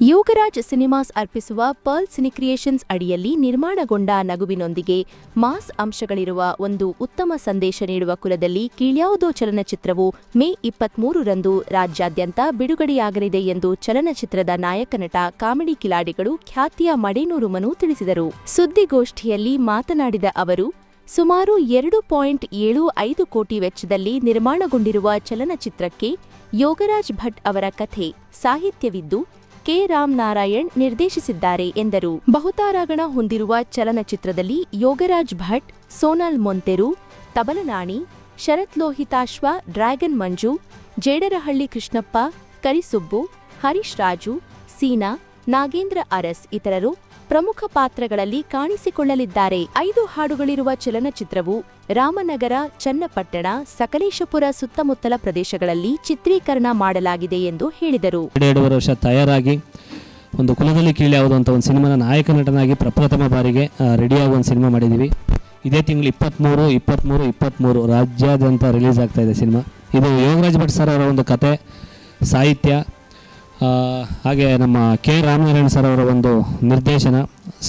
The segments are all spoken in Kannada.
ಯೋಗರಾಜ್ ಸಿನಿಮಾಸ್ ಅರ್ಪಿಸುವ ಪರ್ಲ್ ಸಿನಿಕ್ರಿಯೇಷನ್ಸ್ ಅಡಿಯಲ್ಲಿ ನಿರ್ಮಾಣಗೊಂಡ ನಗುವಿನೊಂದಿಗೆ ಮಾಸ್ ಅಂಶಗಳಿರುವ ಒಂದು ಉತ್ತಮ ಸಂದೇಶ ನೀಡುವ ಕುಲದಲ್ಲಿ ಕೀಳ್ಯಾವುದೋ ಚಲನಚಿತ್ರವು ಮೇ ಇಪ್ಪತ್ಮೂರರಂದು ರಾಜ್ಯಾದ್ಯಂತ ಬಿಡುಗಡೆಯಾಗಲಿದೆ ಎಂದು ಚಲನಚಿತ್ರದ ನಾಯಕ ನಟ ಕಾಮಿಡಿ ಕಿಲಾಡಿಗಳು ಖ್ಯಾತಿಯ ಮಡೇನೂರು ಮನು ತಿಳಿಸಿದರು. ಸುದ್ದಿಗೋಷ್ಠಿಯಲ್ಲಿ ಮಾತನಾಡಿದ ಅವರು, ಸುಮಾರು ಎರಡು ಪಾಯಿಂಟ್ ಏಳು ಐದು ಕೋಟಿ ವೆಚ್ಚದಲ್ಲಿ ನಿರ್ಮಾಣಗೊಂಡಿರುವ ಚಲನಚಿತ್ರಕ್ಕೆ ಯೋಗರಾಜ್ ಭಟ್ ಅವರ ಕಥೆ, ಸಾಹಿತ್ಯವಿದ್ದು ಕೆ. ರಾಮ್ ನಾರಾಯಣ್ ನಿರ್ದೇಶಿಸಿದ್ದಾರೆ ಎಂದರು. ಬಹುತಾರಾಗಣ ಹೊಂದಿರುವ ಚಲನಚಿತ್ರದಲ್ಲಿ ಯೋಗರಾಜ್ ಭಟ್, ಸೋನಾಲ್ ಮೊಂತೆರು, ತಬಲನಾಣಿ, ಶರತ್ ಲೋಹಿತಾಶ್ವ, ಡ್ರ್ಯಾಗನ್ ಮಂಜು, ಜೇಡರಹಳ್ಳಿ ಕೃಷ್ಣಪ್ಪ, ಕರಿಸುಬ್ಬು, ಹರೀಶ್ ರಾಜು, ಸೀನಾ, ನಾಗೇಂದ್ರ ಅರಸ್ ಇತರರು ಪ್ರಮುಖ ಪಾತ್ರಗಳಲ್ಲಿ ಕಾಣಿಸಿಕೊಳ್ಳಲಿದ್ದಾರೆ. ಐದು ಹಾಡುಗಳಿರುವ ಚಲನಚಿತ್ರವು ರಾಮನಗರ, ಚನ್ನಪಟ್ಟಣ, ಸಕಲೇಶಪುರ ಸುತ್ತಮುತ್ತಲ ಪ್ರದೇಶಗಳಲ್ಲಿ ಚಿತ್ರೀಕರಣ ಮಾಡಲಾಗಿದೆ ಎಂದು ಹೇಳಿದರು. ಎರಡೆರಡೂವರೆ ವರ್ಷ ತಯಾರಾಗಿ ಒಂದು ಕುಲದಲ್ಲಿ ಕೀಳಿ ಅಂತ ಒಂದು ಸಿನಿಮಾನ ನಾಯಕ ನಟನಾಗಿ ಪ್ರಪ್ರಥಮ ಬಾರಿಗೆ ರೆಡಿಯಾಗಿ ಒಂದು ಸಿನಿಮಾ ಮಾಡಿದ್ದೀವಿ ಇದೇ ತಿಂಗಳು ಇಪ್ಪತ್ತ್ಮೂರು ಇಪ್ಪತ್ತ್ಮೂರು ಇಪ್ಪತ್ತ್ಮೂರು ರಾಜ್ಯಾದ್ಯಂತ ರಿಲೀಸ್ ಆಗ್ತಾ ಇದೆ ಸಿನಿಮಾ. ಇದು ಯೋಗರಾಜ್ ಭಟ್ ಸರ್ ಅವರ ಒಂದು ಕತೆ, ಸಾಹಿತ್ಯ ಹಾಗೆ ನಮ್ಮ ಕೆ. ರಾಮನಾರಾಯಣ ಸರ್ ಅವರ ಒಂದು ನಿರ್ದೇಶನ,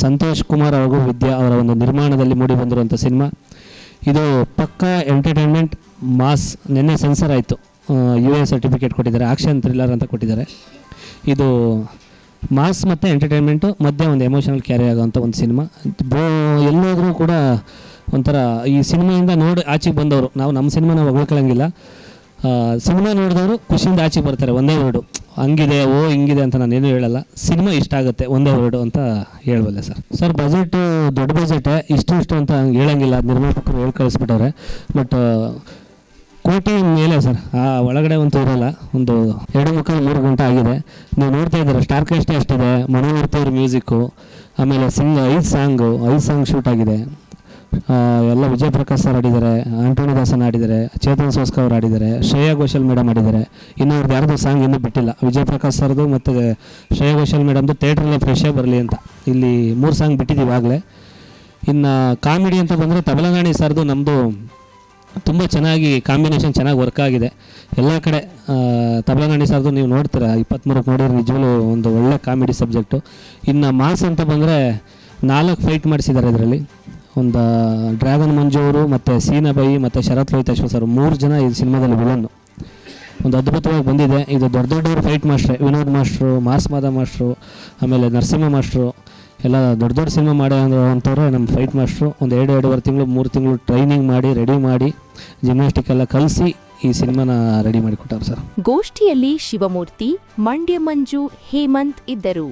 ಸಂತೋಷ್ ಕುಮಾರ್ ಹಾಗೂ ವಿದ್ಯಾ ಅವರ ಒಂದು ನಿರ್ಮಾಣದಲ್ಲಿ ಮೂಡಿಬಂದಿರುವಂಥ ಸಿನಿಮಾ. ಇದು ಪಕ್ಕಾ ಎಂಟರ್ಟೈನ್ಮೆಂಟ್ ಮಾಸ್ ನಿನ್ನೆ ಸೆನ್ಸರ್ ಆಯಿತು. ಯು ಎ ಸರ್ಟಿಫಿಕೇಟ್ ಕೊಟ್ಟಿದ್ದಾರೆ, ಆಕ್ಷನ್ ಥ್ರಿಲ್ಲರ್ ಅಂತ ಕೊಟ್ಟಿದ್ದಾರೆ. ಇದು ಮಾಸ್ ಮತ್ತು ಎಂಟರ್ಟೈನ್ಮೆಂಟು, ಮಧ್ಯೆ ಒಂದು ಎಮೋಷನಲ್ ಕ್ಯಾರಿ ಆಗೋವಂಥ ಒಂದು ಸಿನಿಮಾ. ಬೋ ಎಲ್ಲೋದ್ರೂ ಕೂಡ ಒಂಥರ ಈ ಸಿನಿಮಾಯಿಂದ ನೋಡಿ ಆಚೆಗೆ ಬಂದವರು. ನಾವು ನಮ್ಮ ಸಿನಿಮಾನ ಹೊಗಳ್ಕೊಳ್ಳಂಗಿಲ್ಲ ಸಿನಿಮಾ ನೋಡಿದವರು ಖುಷಿಯಿಂದ ಆಚೆಗೆ ಬರ್ತಾರೆ, ಒಂದೇ ವರ್ಡು ಹಂಗಿದೆ, ಓ, ಹಿಂಗಿದೆ ಅಂತ ನಾನೇನು ಹೇಳಲ್ಲ. ಸಿನಿಮಾ ಇಷ್ಟ ಆಗುತ್ತೆ, ಒಂದೇ ವರ್ಡು ಅಂತ ಹೇಳ್ಬಲ್ಲೆ ಸರ್. ಸರ್ ಬಜೆಟ್ ದೊಡ್ಡ ಬಜೆಟ್ ಇಷ್ಟು ಇಷ್ಟು ಅಂತ ಹಂಗೆ ಹೇಳಂಗಿಲ್ಲ. ನಿರ್ಮಾಪಕರು ಹೇಳಿ ಕಳಿಸ್ಬಿಟ್ಟವ್ರೆ. ಬಟ್ ಕೋಟಿ ಮೇಲೆ ಸರ್, ಆ, ಒಳಗಡೆ ಅಂತೂ ಇರಲ್ಲ. ಒಂದು ಎರಡು ಮುಕ್ಕಾಲು ಮೂರು ಗಂಟೆ ಆಗಿದೆ. ನೀವು ನೋಡ್ತಾ ಇದ್ದೀರ ಸ್ಟಾರ್ ಕಾಸ್ಟೇ ಅಷ್ಟಿದೆ ಮನೋಮೂರ್ತಿ ಅವ್ರ ಮ್ಯೂಸಿಕ್ಕು ಆಮೇಲೆ ಸಿಂಗ್ ಐದು ಸಾಂಗು ಐದು ಸಾಂಗ್ ಶೂಟ್ ಆಗಿದೆ. ಎಲ್ಲ ವಿಜಯ್ ಪ್ರಕಾಶ್ ಸರ್ ಆಡಿದ್ದಾರೆ, ಆಂಟೋನಿ ದಾಸನ್ ಆಡಿದ್ದಾರೆ, ಚೇತನ್ ಸೋಸ್ಕ ಅವ್ರು ಆಡಿದ್ದಾರೆ, ಶ್ರೇಯಾ ಘೋಷಲ್ ಮೇಡಮ್ ಆಡಿದ್ದಾರೆ. ಇನ್ನು ಅವ್ರದ್ದು ಯಾರ್ದು ಸಾಂಗ್ ಇನ್ನೂ ಬಿಟ್ಟಿಲ್ಲ. ವಿಜಯ್ ಪ್ರಕಾಶ್ ಸರ್ದು ಮತ್ತು ಶ್ರೇಯಾ ಘೋಷಲ್ ಮೇಡಮ್ದು ಥಿಯೇಟ್ರಲ್ಲೇ ಫ್ರೆಶೇ ಬರಲಿ ಅಂತ. ಇಲ್ಲಿ ಮೂರು ಸಾಂಗ್ ಬಿಟ್ಟಿದ್ದೀವಿ ಆಗಲೇ. ಇನ್ನು ಕಾಮಿಡಿ ಅಂತ ಬಂದರೆ ತಬಲಂಗಾಣಿ ಸರ್ದು ನಮ್ಮದು ತುಂಬ ಚೆನ್ನಾಗಿ ಕಾಂಬಿನೇಷನ್ ಚೆನ್ನಾಗಿ ವರ್ಕ್ ಆಗಿದೆ. ಎಲ್ಲ ಕಡೆ ತಬಲಗಾಣಿ ಸರ್ದು ನೀವು ನೋಡ್ತೀರಾ ಇಪ್ಪತ್ತ್ಮೂರಕ್ಕೆ ನೋಡಿದ್ರೆ ನಿಜವೂ ಒಂದು ಒಳ್ಳೆ ಕಾಮಿಡಿ ಸಬ್ಜೆಕ್ಟು. ಇನ್ನು ಮಾಸ್ ಅಂತ ಬಂದರೆ ನಾಲ್ಕು ಫೈಟ್ ಮಾಡಿಸಿದ್ದಾರೆ ಇದರಲ್ಲಿ. ಒಂದು ಡ್ರ್ಯಾಗನ್ ಮಂಜು ಅವರು ಮತ್ತು ಸೀನಾಬಾಯಿ ಮತ್ತು ಶರತ್ ಲೋಹಿತಾಶ್ವ ಸರ್ ಮೂರು ಜನ ಈ ಸಿನಿಮಾದಲ್ಲಿ ವಿಲನ್ನು ಒಂದು ಅದ್ಭುತವಾಗಿ ಬಂದಿದೆ. ಇದು ದೊಡ್ಡ ದೊಡ್ಡವರು fight ಮಾಸ್ಟ್ರೆ Vinod master mass Mada master ಆಮೇಲೆ ನರಸಿಂಹ ಮಾಸ್ಟ್ರು ಎಲ್ಲ ದೊಡ್ಡ ದೊಡ್ಡ ಸಿನಿಮಾ ಅಂದ್ರೆ ಅಂಥವ್ರೆ ನಮ್ಮ ಫೈಟ್ ಮಾಸ್ಟ್ರು ಒಂದು ಎರಡು ಎರಡೂವರೆ ತಿಂಗಳು, ಮೂರು ತಿಂಗಳು ಟ್ರೈನಿಂಗ್ ಮಾಡಿ ರೆಡಿ ಮಾಡಿ ಜಿಮ್ನಾಸ್ಟಿಕ್ ಎಲ್ಲ ಕಲಿಸಿ ಈ ಸಿನಿಮಾನ ರೆಡಿ ಮಾಡಿಕೊಟ್ಟಾರೆ ಸರ್. ಗೋಷ್ಠಿಯಲ್ಲಿ ಶಿವಮೂರ್ತಿ, ಮಂಡ್ಯ ಮಂಜು, ಹೇಮಂತ್ ಇದ್ದರು.